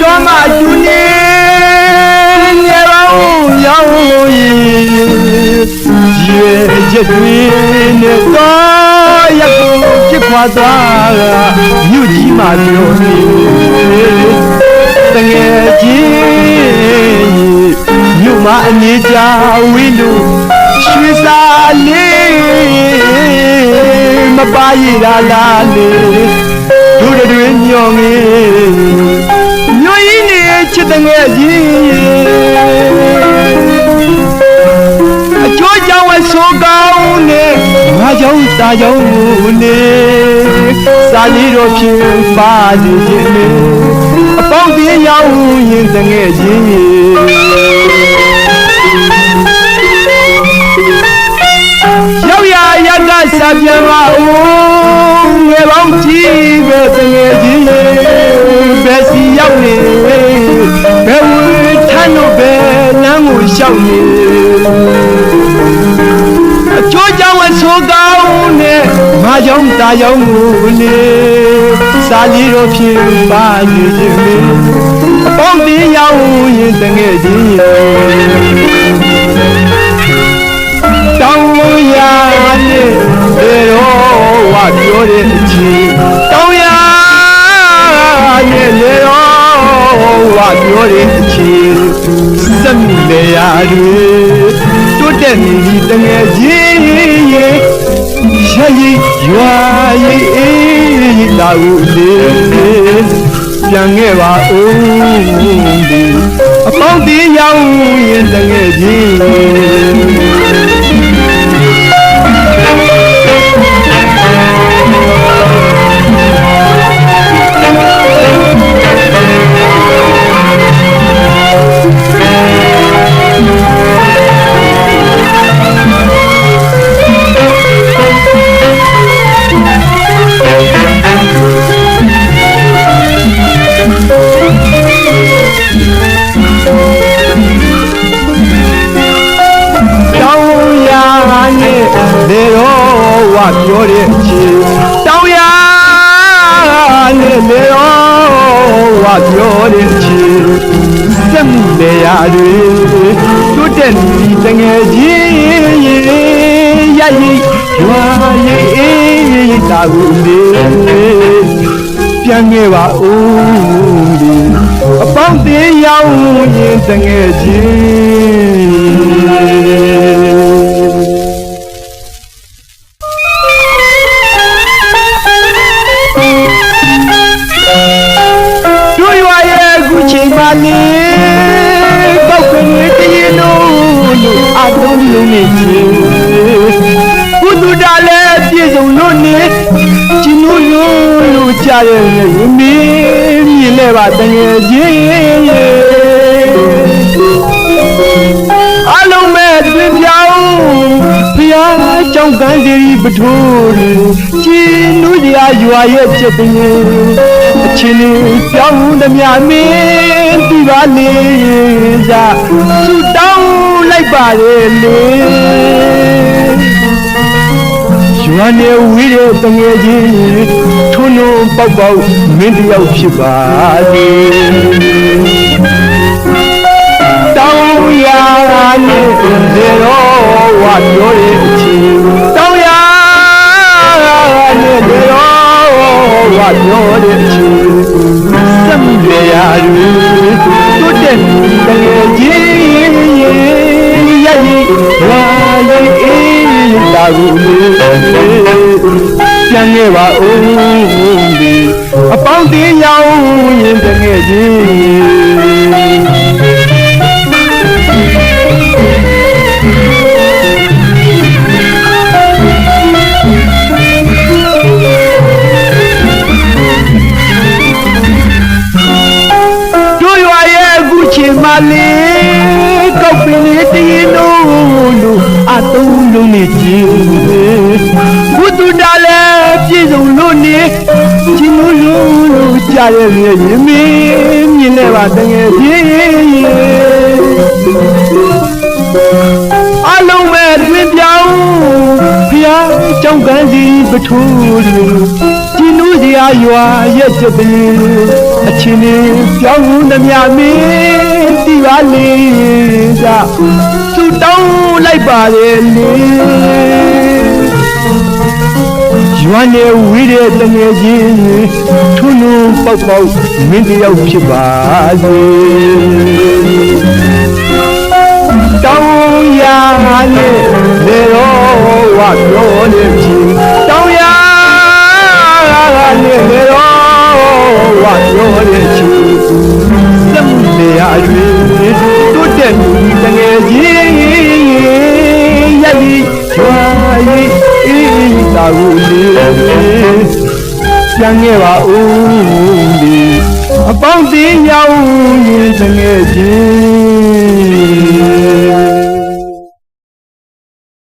တော်မကျူနေငယ်ပေါင်းရောက်ရင်ရေချက်တွေနဲ့တော့ရက်ကိုဖြစ်ခွာသွားတာမြူကြီးမှပြောနေတငယ်ချင်းမြူမအနေကြဝင်းတို့ရွှေစာလေးမပါရတာလားလေ ငယ်ကြီးအချိုးကြောင့်အဆိုးကောင်းနဲ့ငါကြောင့်တာကြောင့်နေစာလေးတော့ဖြင့်ပါနေခြင်းနဲ့အပေါင်းသေးရောက်ရင်တငယ်ကြီးရောက်ရရကစာပြန်ပါဦးငယ်ပေါင်းကြီးပဲတငယ်ကြီးဘယ်စီရောက်နေ ကြောင့်တာကြောင့်ကိုနေစာလေးတော့ဖြင့်ပါနေခြင်းလေအပေါင်းသေးရောက်ရင်တငယ်ကြီးတောင်းရနဲ့ဘေရောဝပြောတဲ့အချင်းတောင်းရနဲ့လေရောဝပြောတဲ့အချင်းစက်မိလေရတွေတွတ်တဲ့နေဒီတငယ်ချင်းရေ ရည်ရွာရေးအေးလာဦးလေပြန်ခဲ့ပါဦးဒီအပေါင်းသေးရောက်ရင်တငယ်ချင်း ပြောတဲ့အချင်းတောင်းရနဲ့လေရောဝပြောတဲ့အချင်းစက်မှုလေရတွေတွတ်တဲ့ဒီတငယ်ချင်းရေရည်ရွာရေးအေးတာကိုလေပြန်ခဲ့ပါဦးဒီအပေါင်းသေးရောက်ရင်တငယ်ချင်း န်မှလေကောက်ကနေတရင်လို့လို့အတုံးလုံးနေချင်းဘုသူတာလည်းပြည့်စုံလို့နေချင်းလို့လို့လို့ကြရဲ့မင်းမြင်လဲပါတငယ်ချင်းအလုံးမဲ့တွင်ပြောင်းဖျားကြောင့်ကန်းစီပထိုးချင်းလို့ရရွာရဲ့ပြည့်တဲ့အ ချင်းလေးပြောင်းသမျှမင်းဒီပါလေသာဆူတောင်းလိုက်ပါလေလေရွာနေဝီးတဲ့တငယ်ချင်းထွန်းထွန်းပေါက်ပေါက်မင်းတယောက်ဖြစ်ပါလေတောင်းရနဲ့လေရောဝါပြောတဲ့ စံရရတွေတွတ်တဲ့တငယ်ချင်းရည်ဝါရေးအေးလာဘူးလေပြန်ခဲ့ပါဦးဒီအပေါင်းသေးရောက်ရင်တငယ်ချင်း ရဲ့မြေရင်မင်းမြင်လဲပါတငယ်ချင်းအလုံးမဲ့တွင်ပြောင်းဖျားကြောင့်ကန်းစီပထိုးလူကျရှင်နူးစရာရွာရဲ့စပင်းအချင်းလေးပြောင်းဦးသမျှမင်းဒီပါလေကသူတောင်းလိုက်ပါလေလေ ရွာနေဝီးတဲ့တငယ်ချင်းထုံနုံပေါက်ပေါက်မင်းတယောက်ဖြစ်ပါစေတောင်းရနဲ့လေတော့ဝပြောနေချင်တောင်းရနဲ့လေတော့ဝပြောနေချင်စက်မှုတွေအရွယ်တိုးတက်မှုတငယ်ချင်းရည်ရွာရေးအေးတာ ကိုလေပြန်ခဲ့ပါဦးဒီအပေါင်းတင်းရောက်ရင်တငယ်ချင်း